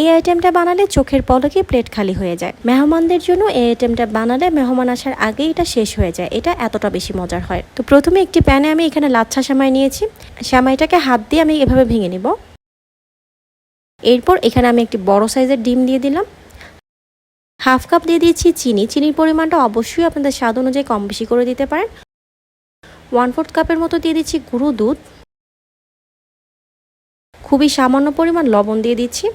এই আইটেমটা বানালে চোখের পলকে প্লেট খালি হয়ে যায়। মেহমানদের জন্য এই আইটেমটা বানালে মেহমান আসার আগেই এটা শেষ হয়ে যায়। এটা এতটা বেশি মজার হয়। তো প্রথমে একটি প্যানে আমি এখানে লাচ্ছা সামাই নিয়েছি। সামাইটাকে হাত দিয়ে আমি এভাবে ভেঙে নিব। এরপর এখানে আমি একটি বড় সাইজের ডিম দিয়ে দিলাম। হাফ কাপ দিয়ে দিয়েছি চিনি। চিনির পরিমাণটা অবশ্যই আপনাদের স্বাদ অনুযায়ী কম বেশি করে দিতে পারেন। ওয়ান ফোর্থ কাপের মতো দিয়ে দিচ্ছি গুঁড়ো দুধ। খুবই সামান্য পরিমাণ লবণ দিয়ে দিচ্ছি।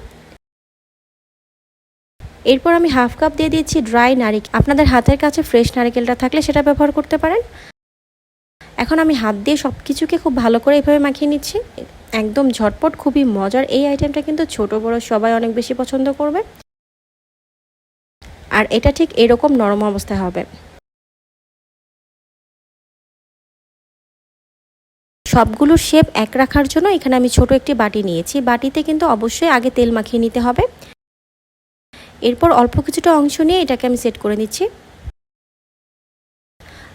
এরপর আমি হাফ কাপ দিয়ে দিচ্ছি ড্রাই নারিকেল। আপনাদের হাতের কাছে ফ্রেশ নারিকেলটা থাকলে সেটা ব্যবহার করতে পারেন। এখন আমি হাত দিয়ে সব কিছুকে খুব ভালো করে এভাবে মাখিয়ে নিচ্ছি। একদম ঝটপট, খুবই মজার। এই আইটেমটা কিন্তু ছোট, বড় সবাই অনেক বেশি পছন্দ করবে। আর এটা ঠিক এরকম নরম অবস্থায় হবে। সবগুলো শেপ এক রাখার জন্য এখানে আমি ছোট একটি বাটি নিয়েছি। বাটিতে কিন্তু অবশ্যই আগে তেল মাখিয়ে নিতে হবে। এরপর অল্প কিছুটা অংশ নিয়ে এটাকে আমি সেট করে নিচ্ছি।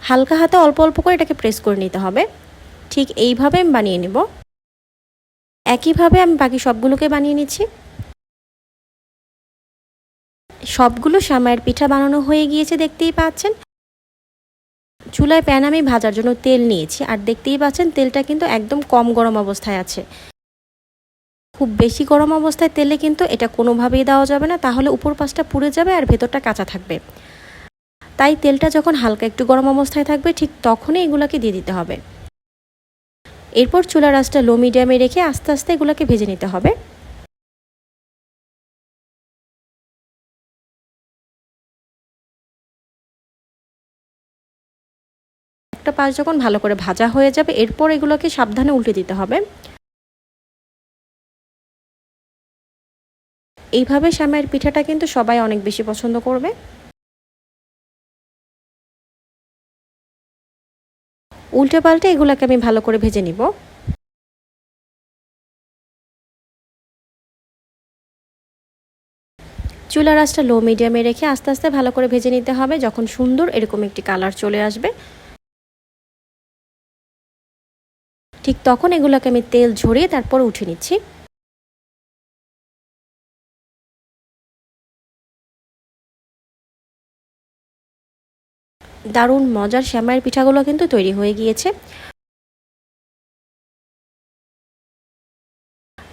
হালকা হাতে অল্প অল্প করে এটাকে প্রেস করে নিতে হবে। ঠিক এইভাবে আমি বানিয়ে নেব। একইভাবে আমি বাকি সবগুলোকে বানিয়ে নিচ্ছি। সবগুলো সামায়ের পিঠা বানানো হয়ে গিয়েছে, দেখতেই পাচ্ছেন। চুলায় প্যান আমি ভাজার জন্য তেল নিয়েছি। আর দেখতেই পাচ্ছেন তেলটা কিন্তু একদম কম গরম অবস্থায় আছে। খুব বেশি গরম অবস্থায় তেলে কিন্তু এটা কোনোভাবেই দেওয়া যাবে না। তাহলে উপর পাশটা পুড়ে যাবে আর ভেতরটা কাঁচা থাকবে। তাই তেলটা যখন হালকা একটু গরম অবস্থায় থাকবে, ঠিক তখনই এগুলোকে দিয়ে দিতে হবে। এরপর চুলার আঁচটা লো মিডিয়ামে রেখে আস্তে আস্তে এগুলোকে ভেজে নিতে হবে। একটা পাশ যখন ভালো করে ভাজা হয়ে যাবে, এরপর এগুলোকে সাবধানে উল্টে দিতে হবে। এইভাবে শ্যামাইয়ের পিঠাটা কিন্তু সবাই অনেক বেশি পছন্দ করবে। উল্টে পাল্টে এগুলোকে আমি ভালো করে ভেজে নিব। চুলা আঁচটা লো মিডিয়ামে রেখে আস্তে আস্তে ভালো করে ভেজে নিতে হবে যখন সুন্দর এরকম একটি কালার চলে আসবে। ঠিক তখন এগুলোকে আমি তেল ঝরিয়ে তারপর উঠে নিচ্ছি। দারুণ মজার শ্যামাইয়ের পিঠাগুলো কিন্তু তৈরি হয়ে গিয়েছে।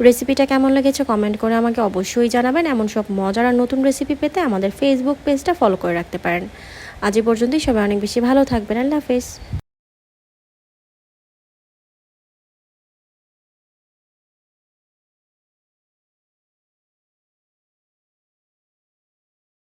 রেসিপিটা কেমন লেগেছে কমেন্ট করে আমাকে অবশ্যই জানাবেন। এমন সব মজার আর নতুন রেসিপি পেতে আমাদের ফেসবুক পেজটা ফলো করে রাখতে পারেন। আজ পর্যন্তই, সবাই অনেক বেশি ভালো থাকবেন। আল্লাহ হাফেজ।